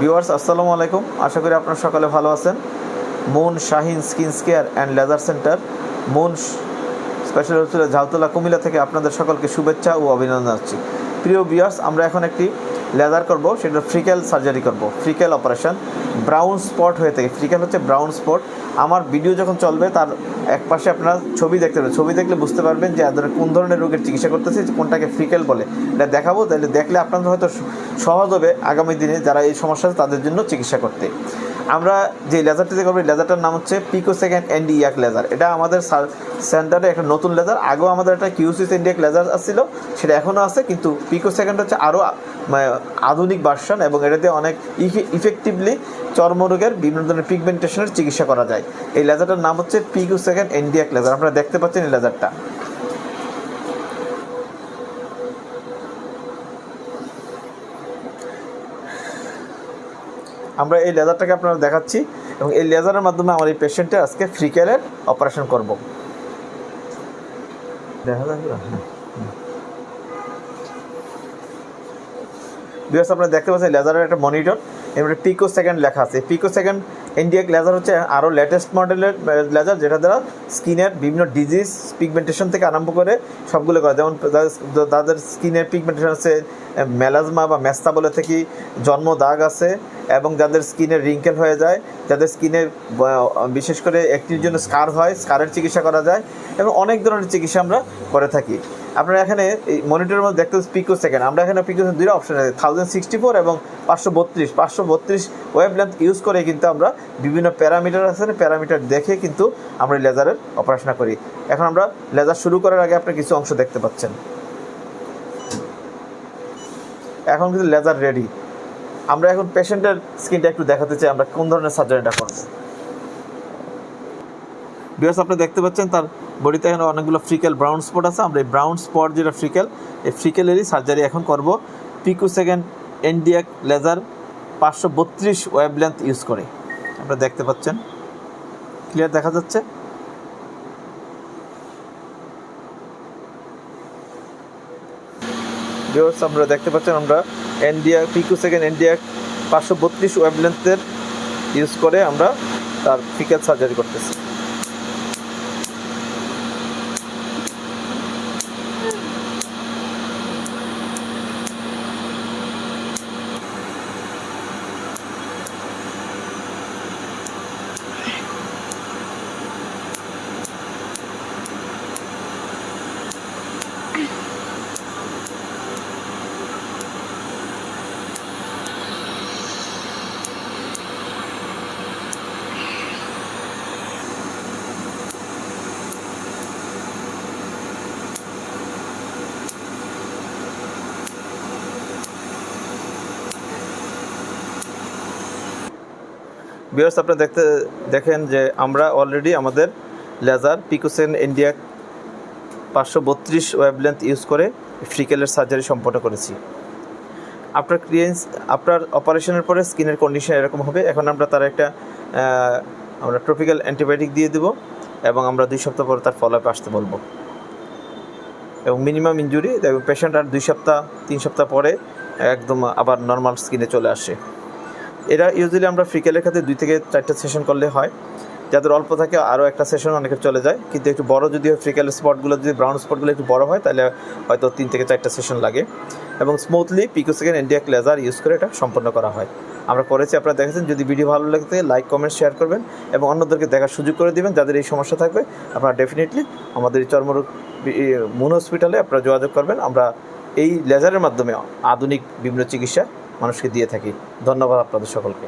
Viewers, আসসালামু আলাইকুম। আশা করি আপনার সকালে ভালো আছেন। Moon Shahin skin care and laser centre, Moon special hospital Jhaltala Comilla থেকে আপনাদের সকলকে শুভেচ্ছা ও অভিনন্দন জানাচ্ছি। প্রিয় ভিউয়ার্স, আমরা এখন একটি লেজার করব, সেটা ফ্রিক্যাল সার্জারি করব ফ্রিক্যাল অপারেশন, ব্রাউন স্পট হয়ে থাকে। ফ্রিকেল হচ্ছে ব্রাউন স্পট। আমার ভিডিও যখন চলবে, তার এক পাশে আপনারা ছবি দেখতে পাবেন। ছবি দেখলে বুঝতে পারবেন যে কোন ধরনের রোগের চিকিৎসা করতেছে কোনটাকে ফ্রিক্যাল বলে। এটা দেখাবো, তাহলে দেখলে আপনাদের হয়তো সহজ হবে আগামী দিনে যারা এই সমস্যা তাদের জন্য চিকিৎসা করতে। আমরা যে লেজারটিতে করব লেজারটার নাম হচ্ছে পিকো সেকেন্ড এনডি ইয়াক লেজার এটা আমাদের সেন্টারে একটা নতুন লেজার আগেও আমাদের একটা কিউসিস ইন্ডিয়াক লেজার আসছিল, সেটা এখনও আছে, কিন্তু পিকো সেকেন্ড হচ্ছে আরও আধুনিক ভার্সন এবং এটাতে অনেক ইফেক্টিভলি চর্মরোগের বিভিন্ন ধরনের পিগমেন্টেশনের চিকিৎসা করা যায়। এই লেজারটার নাম হচ্ছে পিকো সেকেন্ড এনডিয়াক লেজার আপনারা দেখতে পাচ্ছেন এই লেজারটা আমরা এই লেজারটাকে আপনারা দেখাচ্ছি এবং এই লেজারের মাধ্যমে আমার এই পেশেন্টের আজকে ফ্রি কেয়ারের অপারেশন করব। দেখা যাবে বিকজ আপনারা দেখতে পাচ্ছেন লেজারের একটা মনিটর এবারে পিকো সেকেন্ড লেখা আছে। পিকো সেকেন্ড ইন্ডিয়াক লেজার হচ্ছে আরও লেটেস্ট মডেলের লেজার যেটা দ্বারা স্কিনের বিভিন্ন ডিজিজ পিগমেন্টেশন থেকে আরম্ভ করে সবগুলো করে। যেমন তাদের স্কিনের পিগমেন্টেশন আছে মেলাজমা বা মেস্তা বলে থেকে জন্ম দাগ আছে এবং যাদের স্কিনের রিঙ্কেল হয়ে যায়, যাদের স্কিনে বিশেষ করে একটির জন্য স্কার হয় স্কারের চিকিৎসা করা যায় এবং অনেক ধরনের চিকিৎসা আমরা করে থাকি। আপনারা এখানে এই মনিটরের মধ্যে দেখতে পিকো সেকেন্ড আমরা এখানে পিকো দুইটা অপশন আছে থাউজেন্ড সিক্সটি ফোর এবং পাঁচশো বত্রিশ। পাঁচশো বত্রিশ ওয়েব লেন্থ ইউজ করে কিন্তু আমরা বিভিন্ন প্যারামিটার আছে প্যারামিটার দেখে কিন্তু আমরা লেজারের অপারেশন করি। এখন আমরা লেজার শুরু করার আগে আপনি কিছু অংশ দেখতে পাচ্ছেন। এখন কিন্তু লেজার রেডি আমরা এখন পেশেন্টের স্কিনটা একটু দেখাতে চাই, আমরা কোন ধরনের সার্জারিটা করব। বিকজ আপনি দেখতে পাচ্ছেন তার বডিতে এখানে অনেকগুলো ফ্রিকেল ব্রাউন স্পট আছে। আমরা এই ব্রাউন স্পট যেটা ফ্রিকেল এই ফ্রিকেলেরই সার্জারি এখন করব। পিকু সেকেন্ড এনডিয়াক লেজার পাঁচশো বত্রিশ ওয়েব লেন্থ ইউজ করে। আপনারা দেখতে পাচ্ছেন। ক্লিয়ার দেখা যাচ্ছে? ভিউয়ার্স আমরা দেখতে পাচ্ছেন আমরা এনডিয়া পিকু সেকেন্ড এনডিয়া পাঁচশো বত্রিশ ওয়েব লেন্থের ইউজ করে আমরা তার ফিকেল সার্জারি করতেছি। বিয়ার্স আপনি দেখতে দেখেন যে আমরা অলরেডি আমাদের লেজার পিকুসেন ইন্ডিয়া পাঁচশো বত্রিশ ওয়েবলেন্থ ইউজ করে ফ্রিকেলের সার্জারি সম্পন্ন করেছি। আপনার ক্লিয়েন্স আপনার অপারেশনের পরে স্কিনের কন্ডিশন এরকম হবে। এখন আমরা তার একটা আমরা ট্রপিক্যাল অ্যান্টিবায়োটিক দিয়ে দেবো এবং আমরা দুই সপ্তাহ পরে তার ফলো আসতে বলব। এবং মিনিমাম ইঞ্জুরি এবং পেশেন্ট আর দুই সপ্তাহ, তিন সপ্তাহ পরে একদম আবার নর্মাল স্কিনে চলে আসে। এরা ইউজুয়ালি আমরা ফ্রিকেলের ক্ষেত্রে দুই থেকে চারটা সেশন করলে হয়। যাদের অল্প থাকে, আরও একটা সেশন অনেকের চলে যায়। কিন্তু একটু বড় যদি ফ্রিকেল স্পটগুলো যদি ব্রাউন স্পটগুলো একটু বড় হয়, তাহলে হয়তো তিন থেকে চারটা সেশন লাগে। এবং smoothly picosecond India laser use করে এটা সম্পন্ন করা হয়। আমরা করেছি, আপনারা দেখেছেন। যদি ভিডিও ভালো লাগে লাইক কমেন্ট শেয়ার করবেন এবং অন্যদেরকে দেখার সুযোগ করে দিবেন। যাদের এই সমস্যা থাকবে, আপনারা ডেফিনেটলি আমাদের এই চর্মরোগ মুন হসপিটালে আপনারা যোগাযোগ করবেন। আমরা এই লেজারের মাধ্যমে আধুনিক বিভিন্ন চিকিৎসা মানুষকে দিয়ে থাকি। ধন্যবাদ আপনাদের সকলকে।